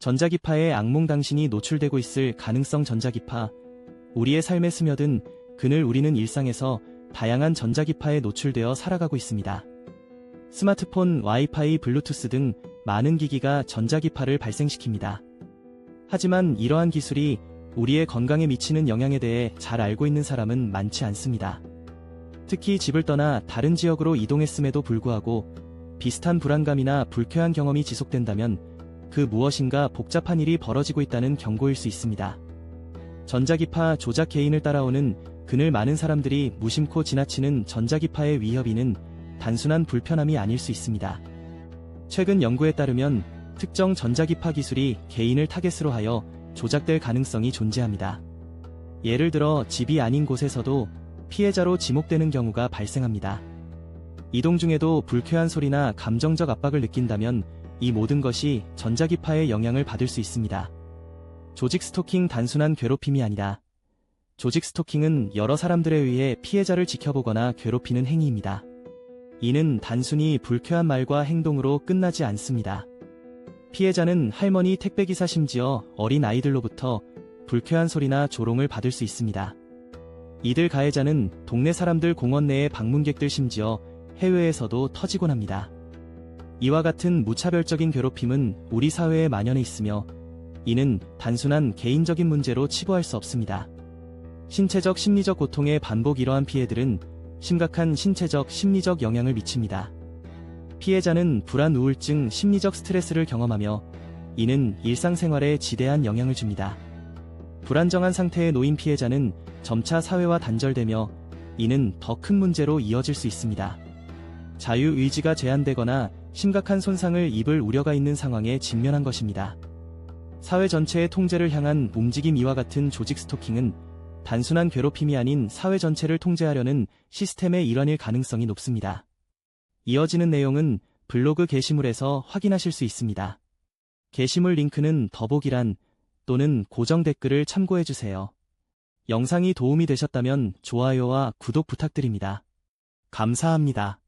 전자기파의 악몽 당신이 노출되고 있을 가능성 전자기파. 우리의 삶에 스며든 그늘 우리는 일상에서 다양한 전자기파에 노출되어 살아가고 있습니다. 스마트폰, 와이파이, 블루투스 등 많은 기기가 전자기파를 발생시킵니다. 하지만 이러한 기술이 우리의 건강에 미치는 영향에 대해 잘 알고 있는 사람은 많지 않습니다. 특히 집을 떠나 다른 지역으로 이동했음에도 불구하고 비슷한 불안감이나 불쾌한 경험이 지속된다면 그 무엇인가 복잡한 일이 벌어지고 있다는 경고일 수 있습니다. 전자기파 조작 개인을 따라오는 그늘 많은 사람들이 무심코 지나치는 전자기파의 위협이는 단순한 불편함이 아닐 수 있습니다. 최근 연구에 따르면 특정 전자기파 기술이 개인을 타겟으로 하여 조작될 가능성이 존재합니다. 예를 들어 집이 아닌 곳에서도 피해자로 지목되는 경우가 발생합니다. 이동 중에도 불쾌한 소리나 감정적 압박을 느낀다면 이 모든 것이 전자기파의 영향을 받을 수 있습니다. 조직 스토킹 단순한 괴롭힘이 아니라 조직 스토킹은 여러 사람들에 의해 피해자를 지켜보거나 괴롭히는 행위입니다. 이는 단순히 불쾌한 말과 행동으로 끝나지 않습니다. 피해자는 할머니 택배기사 심지어 어린 아이들로부터 불쾌한 소리나 조롱을 받을 수 있습니다. 이들 가해자는 동네 사람들 공원 내의 방문객들 심지어 해외에서도 터지곤 합니다. 이와 같은 무차별적인 괴롭힘은 우리 사회에 만연해 있으며 이는 단순한 개인적인 문제로 치부할 수 없습니다. 신체적 심리적 고통의 반복 이러한 피해들은 심각한 신체적 심리적 영향을 미칩니다. 피해자는 불안 우울증 심리적 스트레스를 경험하며 이는 일상생활에 지대한 영향을 줍니다. 불안정한 상태에 놓인 피해자는 점차 사회와 단절되며 이는 더 큰 문제로 이어질 수 있습니다. 자유의지가 제한되거나 심각한 손상을 입을 우려가 있는 상황에 직면한 것입니다. 사회 전체의 통제를 향한 움직임 이와 같은 조직 스토킹은 단순한 괴롭힘이 아닌 사회 전체를 통제하려는 시스템의 일환일 가능성이 높습니다. 이어지는 내용은 블로그 게시물에서 확인하실 수 있습니다. 게시물 링크는 더보기란 또는 고정 댓글을 참고해주세요. 영상이 도움이 되셨다면 좋아요와 구독 부탁드립니다. 감사합니다.